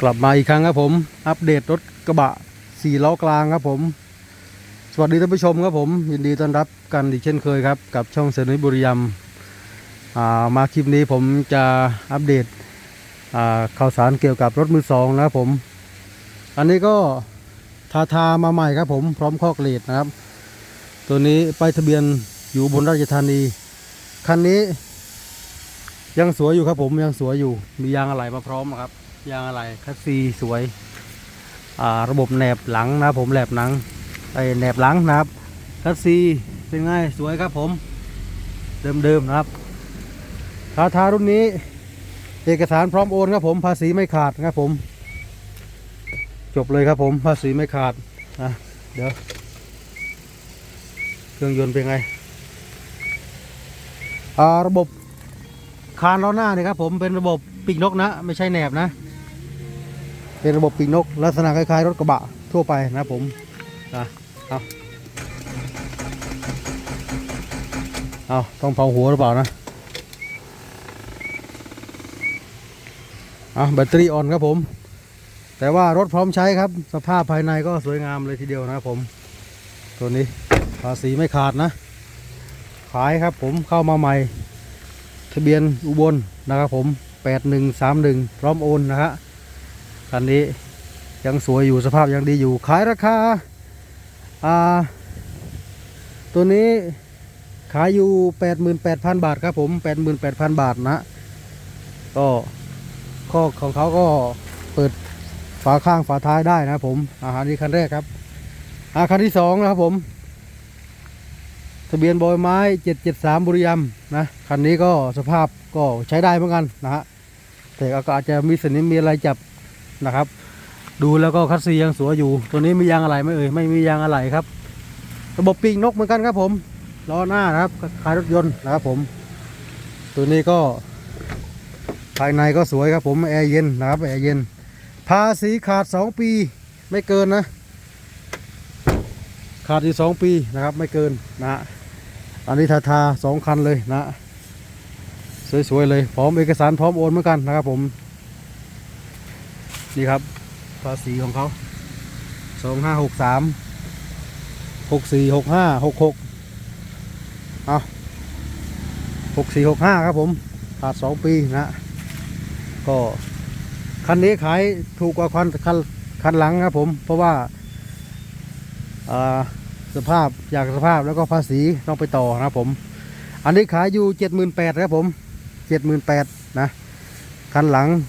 กลับมาอีกครั้งครับผม อัปเดตรถกระบะสี่ล้อกลางครับผม สวัสดีท่านผู้ชมครับผม ยินดีต้อนรับกันอีกเช่นเคยครับ กับช่องเซนิบุรีรัมมาคลิปนี้ผมจะอัปเดตข่าวสารเกี่ยวกับรถมือสองนะครับผม อันนี้ก็ทาทามาใหม่ครับผม พร้อมข้อกเลดนะครับ ตัวนี้ไปทะเบียนอยู่บนราชธานี คันนี้ ยังสวยอยู่ครับผมยังสวยอยู่ มียางอะไหล่มาพร้อมนะครับ ยางอะไหล่คัสซีสวยอ่าระบบแหนบหลังนะผมแหนบหลังไอแหนบหลังนะครับคัสซีเป็นไงสวยครับผม เดิมๆนะครับทาทารุ่นนี้ เอกสารพร้อมโอนครับผมภาษีไม่ขาดครับผม จบเลยครับผมภาษีไม่ขาดนะเดี๋ยวเครื่องยนต์เป็นไงอ่าระบบคานล้อหน้าเนี่ยครับผมเป็นระบบปีกนกนะ ไม่ใช่แหนบนะ เป็นระบบปีกนก ลักษณะคล้ายๆ รถกระบะทั่วไปนะผมอะเอาเอาต้องเผาหัวหรือเปล่านะเอาแบตเตอรี่อ่อนครับผม แต่ว่ารถพร้อมใช้ครับ สภาพภายในก็สวยงามเลยทีเดียวนะครับผม ตัวนี้ภาษีไม่ขาดนะ ขายครับผมเข้ามาใหม่ ทะเบียนอุบลนะครับผม 8131 พร้อมโอนนะฮะ คันนี้ยังสวยอยู่สภาพยังดีอยู่ ขายราคาอ่าตัวนี้ขายอยู่ 88,000 บาทครับผม 88,000 บาทนะ ก็ข้อของเขาก็เปิดฝาข้างฝาท้ายได้นะผมอาหารนี้คันแรกครับอาคันที่สองนะครับผม ทะเบียนบอยไม้773บุรีรัมนะคันนี้ก็สภาพก็ใช้ได้เหมือนกันนะฮะแต่ก็อาจจะมีสนิมมีอะไรจับ นะครับ ดูแล้วก็คัสซียังสวยอยู่ ตัวนี้มียางอะไรไหมเอ่ยไม่มียางอะไรครับ ระบบปีกนกเหมือนกันครับผมล้อหน้านะครับคล้ายรถยนต์นะครับผม ตัวนี้ก็ ภายในก็สวยครับผมแอร์เย็นนะครับแอร์เย็นภาษีขาด 2 ปีไม่เกินนะ ขาดอยู่สองปีนะครับไม่เกินนะฮะอันนี้ทาทาสองคันเลยนะ สวยๆเลย พร้อมเอกสารพร้อมโอนเหมือนกันนะครับผม นี่ครับภาษีของเขาสองห้าหกสามหกสี่หกห้าหกหกเอาหกสี่หกห้าครับผมขาดสองปีนะก็คันนี้ขายถูกกว่าคันคันคันหลังครับผม เพราะว่าสภาพอยากสภาพแล้วก็ภาษีต้องไปต่อนะครับผม อันนี้ขายอยู่เจ็ดหมื่นแปดครับผมเจ็ดหมื่นแปดนะ คันหลัง